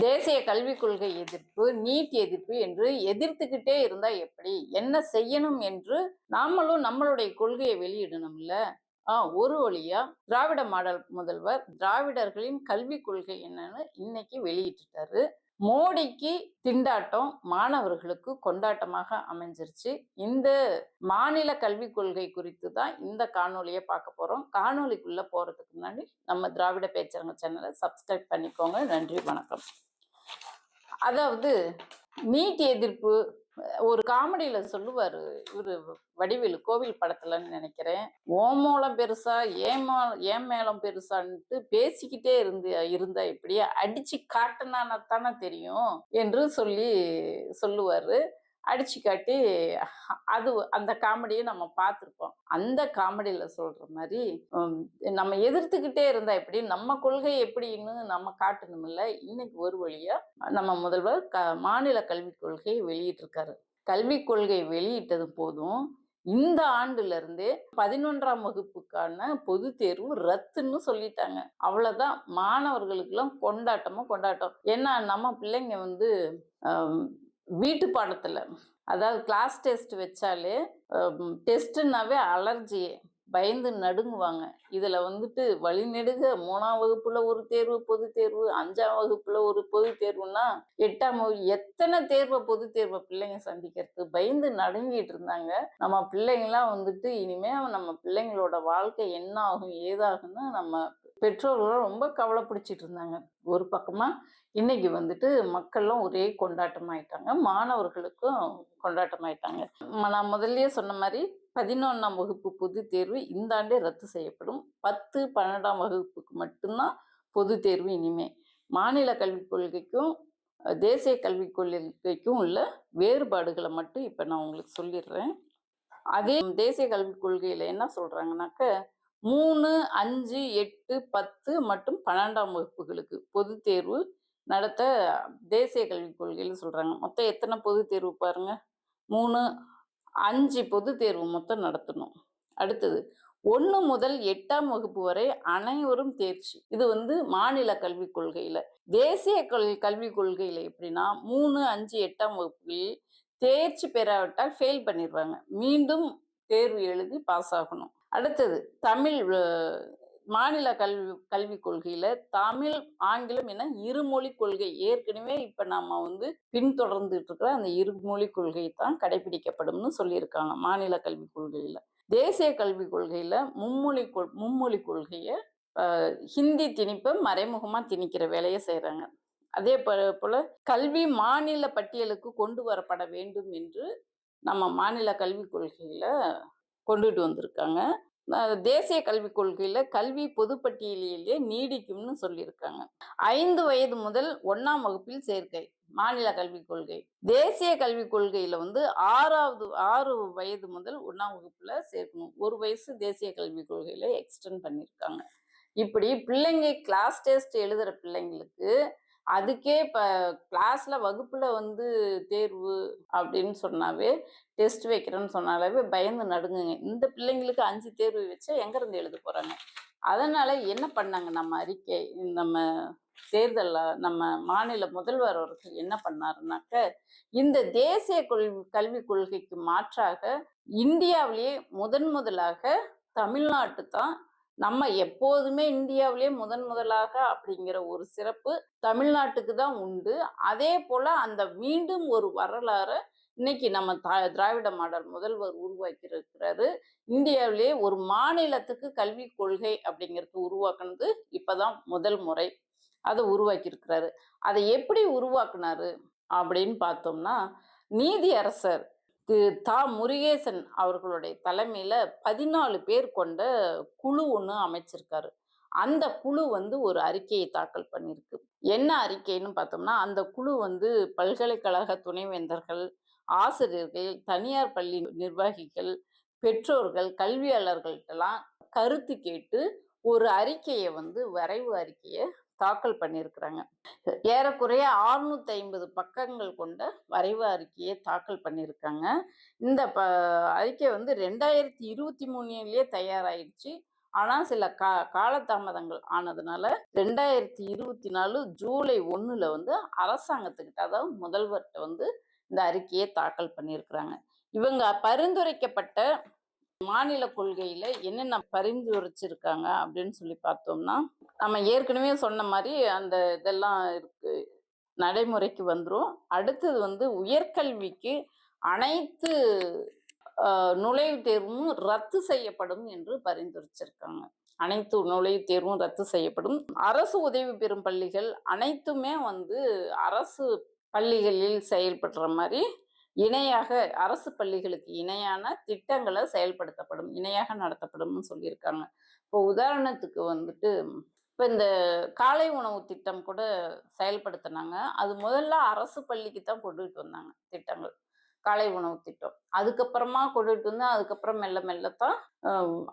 தேசிய கல்விக் கொள்கை எதிர்ப்பு நீட் எதிர்ப்பு என்று எதிர்த்துக்கிட்டே இருந்தா எப்படி? என்ன செய்யணும் என்று நாமளும் நம்மளுடைய கொள்கையை வெளியிடணும்ல? ஆஹ் ஒரு வழியா திராவிட மாடல் முதல்வர் திராவிடர்களின் கல்விக் கொள்கை என்னன்னு இன்னைக்கு வெளியிட்டுட்டாரு. மோடிக்கு திண்டாட்டம் மாணவர்களுக்கு கொண்டாட்டமாக அமைஞ்சிருச்சு. இந்த மாநில கல்விக் கொள்கை குறித்து தான் இந்த காணொலியை பார்க்க போறோம். காணொலிக்குள்ள போறதுக்கு முன்னாடி நம்ம திராவிட பேச்சரங்க சேனலை சப்ஸ்கிரைப் பண்ணிக்கோங்க. நன்றி வணக்கம். அதாவது நீட் எதிர்ப்பு ஒரு காமெடியில சொல்லுவார் இவரு வடிவேலு கோவில் படத்துலன்னு நினைக்கிறேன். ஓமோளம் பெருசா ஏமா ஏன் மேலம் பெருசான்ட்டு பேசிக்கிட்டே இருந்து இருந்தா இப்படியே அடிச்சு காட்டினானா தானே தெரியும் என்று சொல்லி சொல்லுவாரு. அடிச்சு காட்டி அது அந்த காமெடியை நம்ம பார்த்துருப்போம் அந்த காமெடியில் சொல்ற மாதிரி நம்ம எதிர்த்துக்கிட்டே இருந்தா எப்படி நம்ம கொள்கை எப்படின்னு நம்ம காட்டணுமில்ல இன்னைக்கு ஒரு வழியா நம்ம முதல்வர் க மாநில கல்விக் கொள்கையை வெளியிட்டிருக்காரு. கல்விக் கொள்கை வெளியிட்டது போதும் இந்த ஆண்டுல இருந்தே பதினொன்றாம் வகுப்புக்கான பொது தேர்வு ரத்துன்னு சொல்லிட்டாங்க. அவ்வளவுதான். மாணவர்களுக்கெல்லாம் கொண்டாட்டமும் கொண்டாட்டம். ஏன்னா நம்ம பிள்ளைங்க வந்து வீட்டு பாடத்தில். அதாவது கிளாஸ் டெஸ்ட் வச்சாலே டெஸ்ட்டுனாவே அலர்ஜியே பயந்து நடுங்குவாங்க. இதில் வந்துட்டு வழிநெடுக மூணாம் வகுப்புல ஒரு தேர்வு பொது தேர்வு அஞ்சாம் வகுப்புல ஒரு பொது தேர்வுன்னா எட்டாம் வகுப்பு எத்தனை தேர்வை பொது தேர்வை பிள்ளைங்க சந்திக்கிறது? பயந்து நடுங்கிட்டு இருந்தாங்க. நம்ம பிள்ளைங்களாம் வந்துட்டு இனிமே நம்ம பிள்ளைங்களோட வாழ்க்கை என்ன ஆகும் ஏதாகும்னு நம்ம பெற்றோர்கள் ரொம்ப கவலை பிடிச்சிட்டு இருந்தாங்க ஒரு பக்கமாக இன்னைக்கு வந்துட்டு மக்கள்லாம் ஒரே கொண்டாட்டம் ஆயிட்டாங்க மாணவர்களுக்கும் கொண்டாட்டம் ஆயிட்டாங்க நான் முதல்லயே சொன்ன மாதிரி பதினொன்றாம் வகுப்பு பொது தேர்வு இந்த ஆண்டே ரத்து செய்யப்படும். பத்து பன்னெண்டாம் வகுப்புக்கு மட்டும்தான் பொது தேர்வு இனிமே. மாநில கல்விக் கொள்கைக்கும் தேசிய கல்விக் கொள்கைக்கும் உள்ள வேறுபாடுகளை மட்டும் இப்போ நான் உங்களுக்கு சொல்லிடுறேன். அதே தேசிய கல்விக் கொள்கையில் என்ன சொல்கிறாங்கனாக்க மூணு அஞ்சு எட்டு பத்து மற்றும் பன்னெண்டாம் வகுப்புகளுக்கு பொது தேர்வு நடத்த தேசிய கல்விக் கொள்கையில் சொல்றாங்க. மொத்தம் எத்தனை பொது தேர்வு பாருங்க? மூணு அஞ்சு பொது தேர்வு மொத்தம் நடத்தணும். அடுத்தது ஒன்று முதல் எட்டாம் வகுப்பு வரை அனைவரும் தேர்ச்சி. இது வந்து மாநில கல்விக் கொள்கையில். தேசிய கல் கல்விக் கொள்கையில் எப்படின்னா மூணு அஞ்சு எட்டாம் வகுப்புகளில் தேர்ச்சி பெறாவிட்டால் ஃபெயில் பண்ணிடுவாங்க மீண்டும் தேர்வு எழுதி பாஸ் ஆகணும். அடுத்தது தமிழ் மாநில கல்வி கல்விக் கொள்கையில தமிழ் ஆங்கிலம் என இருமொழி கொள்கை. ஏற்கனவே இப்ப நாம வந்து பின்தொடர்ந்துட்டு இருக்கிற அந்த இருமொழி கொள்கை தான் கடைபிடிக்கப்படும்னு சொல்லியிருக்காங்க மாநில கல்விக் கொள்கையில. தேசிய கல்விக் கொள்கையில மும்மொழி கொள் மும்மொழி கொள்கையை ஹிந்தி திணிப்பை மறைமுகமா திணிக்கிற வேலையை செய்யறாங்க அதே போல கல்வி மாநில பட்டியலுக்கு கொண்டு வரப்பட வேண்டும் என்று நம்ம மாநில கல்விக் கொள்கையில கொண்டுட்டு வந்திருக்காங்க. தேசிய கல்விக் கொள்கையில கல்வி பொதுப்பட்டியலிலேயே நீடிக்கும்னு சொல்லியிருக்காங்க. ஐந்து வயது முதல் ஒன்றாம் வகுப்பில் சேர்க்கை மாநில கல்விக் கொள்கை. தேசிய கல்விக் கொள்கையில வந்து ஆறாவது ஆறு வயது முதல் ஒன்றாம் வகுப்புல சேர்க்கணும். ஒரு வயசு தேசிய கல்விக் கொள்கையில எக்ஸ்டெண்ட் பண்ணியிருக்காங்க. இப்படி பிள்ளைங்க கிளாஸ் டெஸ்ட் எழுதுற பிள்ளைங்களுக்கு அதுக்கே இப்போ கிளாஸ்ல வகுப்புல வந்து தேர்வு அப்படின்னு சொன்னாவே டெஸ்ட் வைக்கிறேன்னு சொன்னாலே பயந்து நடுங்குங்க. இந்த பிள்ளைங்களுக்கு அஞ்சு தேர்வு வச்சா எங்க இருந்து எழுத போறாங்க? அதனால என்ன பண்ணாங்க? நம்ம அறிக்கை நம்ம தேர்தலில் நம்ம மாநில முதல்வர் அவர்கள் என்ன பண்ணாருனாக்க இந்த தேசிய கொள்வி கல்விக் கொள்கைக்கு மாற்றாக இந்தியாவிலேயே முதன் முதலாக தமிழ்நாட்டு தான் நம்ம எப்போதுமே இந்தியாவிலே முதன் முதலாக அப்படிங்கிற ஒரு சிறப்பு தமிழ்நாட்டுக்கு தான் உண்டு. அதே போல அந்த மீண்டும் ஒரு வரலாறு இன்னைக்கு நம்ம தா- திராவிட மாடல் முதல்வர் உருவாக்கி இருக்கிறாரு இந்தியாவிலே ஒரு மாநிலத்துக்கு கல்விக் கொள்கை அப்படிங்கிறது உருவாக்குனது இப்பதான் முதல் முறை அதை உருவாக்கியிருக்கிறாரு. அதை எப்படி உருவாக்குனாரு அப்படின்னு பார்த்தோம்னா நீதி அரசர் திரு தா. முருகேசன் அவர்களுடைய தலைமையில் பதினாலு பேர் கொண்ட குழு ஒன்று அமைச்சிருக்காரு. அந்த குழு வந்து ஒரு அறிக்கையை தாக்கல் பண்ணியிருக்கு. என்ன அறிக்கைன்னு பார்த்தோம்னா அந்த குழு வந்து பல்கலைக்கழக துணைவேந்தர்கள் ஆசிரியர்கள் தனியார் பள்ளி நிர்வாகிகள் பெற்றோர்கள் கல்வியாளர்கள்ட்டெல்லாம் கருத்து கேட்டு ஒரு அறிக்கையை வந்து வரைவு அறிக்கையை தாக்கல் பண்ணியிருக்கிறாங்க ஏறக்குறைய 650 ஐம்பது பக்கங்கள் கொண்ட வரைவு அறிக்கையை தாக்கல் பண்ணியிருக்காங்க இந்த ப அறிக்கை வந்து ரெண்டாயிரத்தி இருபத்தி மூணுலேயே தயாராயிடுச்சு. ஆனால் சில கா காலதாமதங்கள் ஆனதுனால ரெண்டாயிரத்தி இருபத்தி நாலு ஜூலை ஒன்றில் வந்து அரசாங்கத்துக்கிட்ட அதாவது முதல்வர்கிட்ட வந்து இந்த அறிக்கையை தாக்கல் பண்ணியிருக்கிறாங்க இவங்க பரிந்துரைக்கப்பட்ட மாநில கொள்கையில என்னென்ன பரிந்துரைச்சிருக்காங்க அப்படின்னு சொல்லி பார்த்தோம்னா நம்ம ஏற்கனவே சொன்ன மாதிரி அந்த இதெல்லாம் இருக்கு. நடைமுறைக்கு வந்துடும் அடுத்தது வந்து உயர்கல்விக்கு அனைத்து நுழைவுத் தேர்வும் ரத்து செய்யப்படும் என்று பரிந்துரைச்சிருக்காங்க அனைத்து நுழைவுத் தேர்வும் ரத்து செய்யப்படும். அரசு உதவி பெறும் பள்ளிகள் அனைத்துமே வந்து அரசு பள்ளிகளில் செயல்படுற மாதிரி இணையாக அரசு பள்ளிகளுக்கு இணையான திட்டங்களை செயல்படுத்தப்படும் இணையாக நடத்தப்படும்னு சொல்லியிருக்காங்க. இப்போ உதாரணத்துக்கு வந்துட்டு இப்போ இந்த காலை உணவு திட்டம் கூட செயல்படுத்தினாங்க. அது முதல்ல அரசு பள்ளிக்கு தான் கொண்டுகிட்டு வந்தாங்க திட்டங்கள். காலை உணவு திட்டம். அதுக்கப்புறமா கொண்டுட்டு வந்து அதுக்கப்புறம் மெல்ல மெல்லத்தான்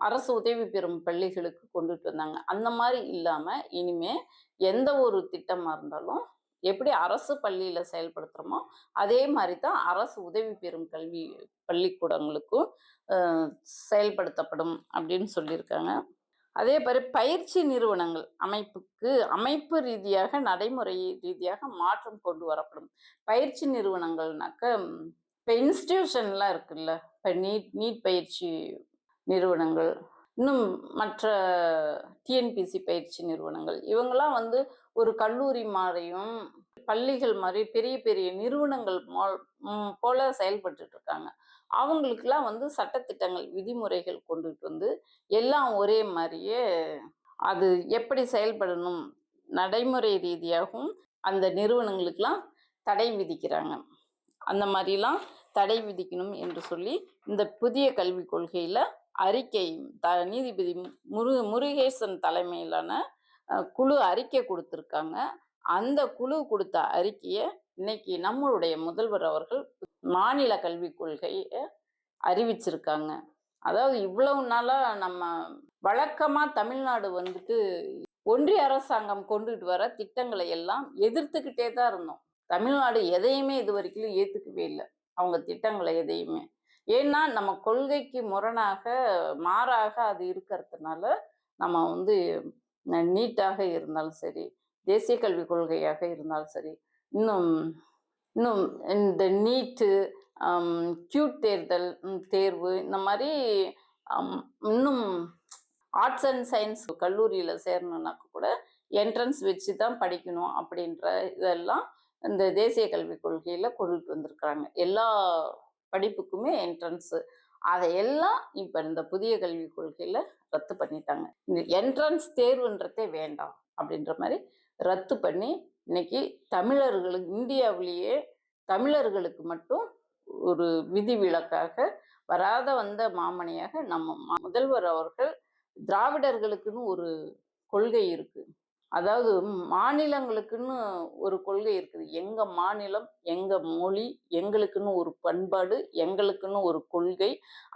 அரசு உதவி பெறும் பள்ளிகளுக்கு கொண்டுட்டு வந்தாங்க. அந்த மாதிரி இல்லாமல் இனிமே எந்த ஒரு திட்டமாக இருந்தாலும் எப்படி அரசு பள்ளியில் செயல்படுத்துகிறோமோ அதே மாதிரி தான் அரசு உதவி பெறும் கல்வி பள்ளிக்கூடங்களுக்கும் செயல்படுத்தப்படும் அப்படின்னு சொல்லியிருக்காங்க. அதே மாதிரி பயிற்சி நிறுவனங்கள் அமைப்புக்கு அமைப்பு ரீதியாக நடைமுறை ரீதியாக மாற்றம் கொண்டு வரப்படும். பயிற்சி நிறுவனங்கள்னாக்க இப்போ இன்ஸ்டியூஷன்லாம் இருக்குல்ல இப்போ நீட் நீட் பயிற்சி நிறுவனங்கள் இன்னும் மற்ற டிஎன்பிசி பயிற்சி நிறுவனங்கள் இவங்கெல்லாம் வந்து ஒரு கல்லூரி மாதிரியும் பள்ளிகள் மாதிரி பெரிய பெரிய நிறுவனங்கள் போல செயல்பட்டு இருக்காங்க அவங்களுக்கெல்லாம் வந்து சட்டத்திட்டங்கள் விதிமுறைகள் கொண்டுட்டு வந்து எல்லாம் ஒரே மாதிரியே அது எப்படி செயல்படணும் நடைமுறை ரீதியாகவும் அந்த நிறுவனங்களுக்கெல்லாம் தடை விதிக்கிறாங்க. அந்த மாதிரிலாம் தடை விதிக்கணும் என்று சொல்லி இந்த புதிய கல்விக் கொள்கையில் அறிக்கை த நீதிபதி முரு முருகேசன் தலைமையிலான குழு அறிக்கை கொடுத்துருக்காங்க. அந்த குழு கொடுத்த அறிக்கையை இன்னைக்கு நம்மளுடைய முதல்வர் அவர்கள் மாநில கல்விக் கொள்கையை அறிவிச்சிருக்காங்க. அதாவது இவ்வளவு நாளாக நம்ம வழக்கமாக தமிழ்நாடு வந்துட்டு ஒன்றிய அரசாங்கம் கொண்டுட்டு வர திட்டங்களை எல்லாம் எதிர்த்துக்கிட்டே தான் இருந்தோம். தமிழ்நாடு எதையுமே இது வரைக்கும் ஏற்றுக்கவே இல்லை. அவங்க திட்டங்களை எதையுமே. ஏன்னா நம்ம கொள்கைக்கு முரணாக மாறாக அது இருக்கிறதுனால நம்ம வந்து நீட்டாக இருந்தாலும் சரி தேசிய கல்விக் கொள்கையாக இருந்தாலும் சரி இன்னும் இன்னும் இந்த நீட்டு கியூட் தேர்தல் தேர்வு இந்த மாதிரி இன்னும் ஆர்ட்ஸ் அண்ட் சயின்ஸ் கல்லூரியில் சேரணுன்னாக்க கூட என்ட்ரன்ஸ் வச்சு தான் படிக்கணும் அப்படின்ற இதெல்லாம் இந்த தேசிய கல்விக் கொள்கையில் கொண்டுட்டு வந்திருக்கிறாங்க. எல்லா படிப்புக்குமே என்ட்ரன்ஸு அதையெல்லாம் இப்போ இந்த புதிய கல்விக் கொள்கையில் ரத்து பண்ணிட்டாங்க. இந்த என்ட்ரன்ஸ் தேர்வுன்றதே வேண்டாம் அப்படின்ற மாதிரி ரத்து பண்ணி இன்னைக்கு தமிழர்களுக்கு இந்தியாவிலேயே தமிழர்களுக்கு மட்டும் ஒரு விதிவிலக்காக வராத வந்த மாமணியாக நம்ம முதல்வர் அவர்கள் திராவிடர்களுக்குன்னு ஒரு கொள்கை இருக்குது அதாவது மாநிலங்களுக்குன்னு ஒரு கொள்கை இருக்குது. எங்க மாநிலம் எங்க மொழி எங்களுக்குன்னு ஒரு பண்பாடு எங்களுக்குன்னு ஒரு கொள்கை.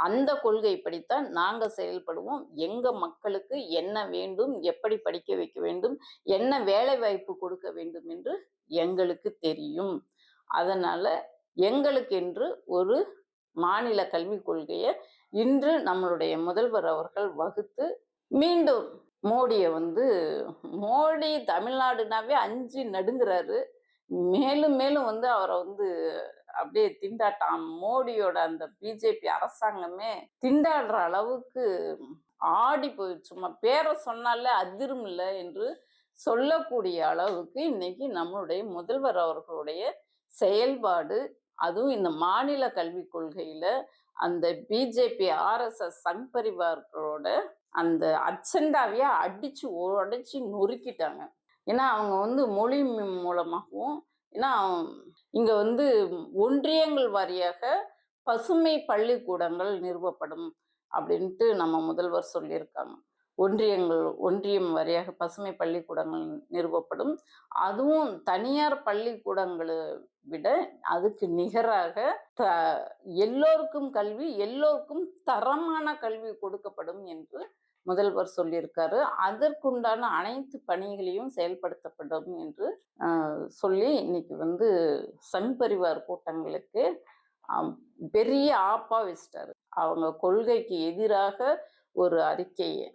அந்த கொள்கை படித்தான் நாங்கள் செயல்படுவோம். எங்க மக்களுக்கு என்ன வேண்டும் எப்படி படிக்க வைக்க வேண்டும் என்ன வேலை வாய்ப்பு கொடுக்க வேண்டும் என்று எங்களுக்கு தெரியும். அதனால எங்களுக்கென்று ஒரு மாநில கல்விக் கொள்கையை இன்று நம்மளுடைய முதல்வர் அவர்கள் வகுத்து மீண்டும் மோடியை வந்து மோடி தமிழ்நாடுனாவே அஞ்சு நடுங்கிறாரு. மேலும் மேலும் வந்து அவரை வந்து அப்படியே திண்டாட்டம். மோடியோட அந்த பிஜேபி அரசாங்கமே திண்டாடுற அளவுக்கு ஆடி போய் சும்மா பேரை சொன்னாலே அதிரும் இல்லை என்று சொல்லக்கூடிய அளவுக்கு இன்னைக்கு நம்மளுடைய முதல்வர் அவர்களுடைய செயல்பாடு அதுவும் இந்த மாநில கல்விக் கொள்கையில அந்த பிஜேபி ஆர்எஸ்எஸ் சங் பரிவார்களோட அந்த அச்சண்டாவையே அடித்து உடச்சி நொறுக்கிட்டாங்க. ஏன்னா அவங்க வந்து மொழி மூலமாகவும் ஏன்னா இங்கே வந்து ஒன்றியங்கள் வாரியாக பசுமை பள்ளிக்கூடங்கள் நிறுவப்படும் அப்படின்ட்டு நம்ம முதல்வர் சொல்லியிருக்காங்க. ஒன்றியங்கள் ஒன்றியம் வரையாக பசுமை பள்ளிக்கூடங்கள் நிறுவப்படும். அதுவும் தனியார் பள்ளிக்கூடங்களை விட அதுக்கு நிகராக த எல்லோருக்கும் கல்வி எல்லோருக்கும் தரமான கல்வி கொடுக்கப்படும் என்று முதல்வர் சொல்லியிருக்காரு. அதற்குண்டான அனைத்து பணிகளையும் செயல்படுத்தப்படும் என்று சொல்லி இன்னைக்கு வந்து சங் பரிவார் கூட்டங்களுக்கு பெரிய ஆப்பா வச்சிட்டாரு. அவங்க கொள்கைக்கு எதிராக ஒரு அறிக்கையை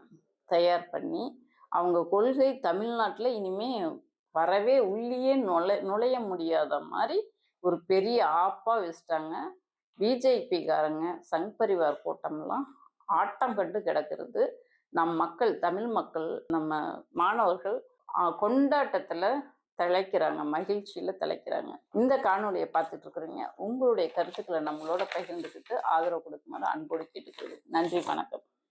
தயார் பண்ணி அவங்க கொள்கை தமிழ்நாட்டில் இனிமே வரவே உள்ளேயே நுழை நுழைய முடியாத மாதிரி ஒரு பெரிய ஆப்பாக வச்சுட்டாங்க. பிஜேபிக்காரங்க சங் பரிவார் கூட்டம்லாம் ஆட்டம் கண்டு கிடக்கிறது. நம் மக்கள் தமிழ் மக்கள் நம்ம மாணவர்கள் கொண்டாட்டத்தில் கொண்டாட்டத்துல திளைக்கிறாங்க மகிழ்ச்சியில திளைக்கிறாங்க. இந்த காணொளியை பார்த்துட்டு இருக்கிறீங்க. உங்களுடைய கருத்துக்களை நம்மளோட பகிர்ந்துக்கிட்டு ஆதரவு கொடுக்குமாறு அன்போடு கேட்டுக்கிறது நன்றி வணக்கம்.